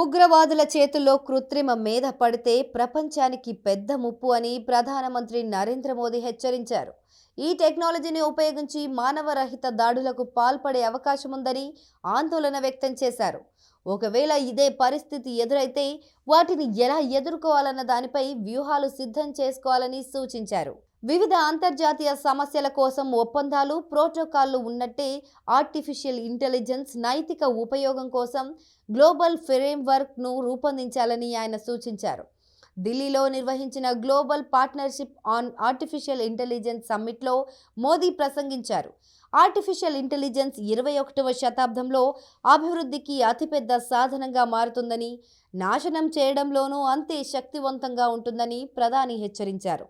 ఉగ్రవాదుల చేతుల్లో కృత్రిమ మేధ పడితే ప్రపంచానికి పెద్ద ముప్పు అని ప్రధానమంత్రి నరేంద్ర మోదీ హెచ్చరించారు. ఈ టెక్నాలజీని ఉపయోగించి మానవరహిత దాడులకు పాల్పడే అవకాశం ఉందని ఆందోళన వ్యక్తం చేశారు. ఒకవేళ ఇదే పరిస్థితి ఎదురైతే వాటిని ఎలా ఎదుర్కోవాలన్న దానిపై వ్యూహాలు సిద్ధం చేసుకోవాలని సూచించారు. వివిధ అంతర్జాతీయ సమస్యల కోసం ఒప్పందాలు ప్రోటోకాల్లు ఉన్నట్టే ఆర్టిఫిషియల్ ఇంటెలిజెన్స్ నైతిక ఉపయోగం కోసం గ్లోబల్ ఫ్రేమ్వర్క్ను రూపొందించాలని ఆయన సూచించారు. ఢిల్లీలో నిర్వహించిన global partnership on artificial intelligence సమ్మిట్లో Modi ప్రసంగించారు. ఆర్టిఫిషియల్ ఇంటెలిజెన్స్ ఇరవై ఒకటవ శతాబ్దంలో అభివృద్ధికి అతిపెద్ద సాధనంగా మారుతుందని నాశనం చేయడంలోనూ అంతే శక్తివంతంగా ఉంటుందని ప్రధాని హెచ్చరించారు.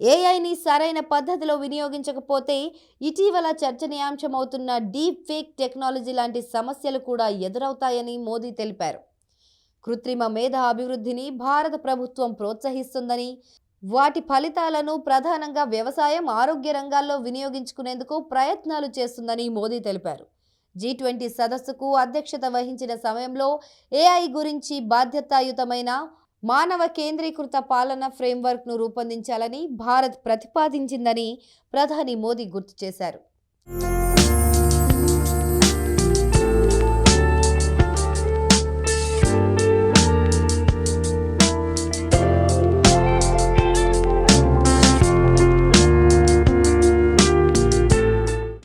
ఏఐని సరైన పద్ధతిలో వినియోగించకపోతే ఇటీవల చర్చనీయాంశమవుతున్న డీప్ ఫేక్ టెక్నాలజీ లాంటి సమస్యలు కూడా ఎదురవుతాయని మోదీ తెలిపారు. కృత్రిమ మేధ అభివృద్ధిని భారత ప్రభుత్వం ప్రోత్సహిస్తుందని వాటి ఫలితాలను ప్రధానంగా వ్యవసాయం ఆరోగ్య రంగాల్లో వినియోగించుకునేందుకు ప్రయత్నాలు చేస్తుందని మోదీ తెలిపారు. జీ ట్వంటీ సదస్సుకు అధ్యక్షత వహించిన సమయంలో ఏఐ గురించి బాధ్యతాయుతమైన మానవ కేంద్రీకృత పాలన ఫ్రేమ్వర్క్ను రూపొందించాలని భారత్ ప్రతిపాదించిందని ప్రధాని మోదీ గుర్తు చేశారు.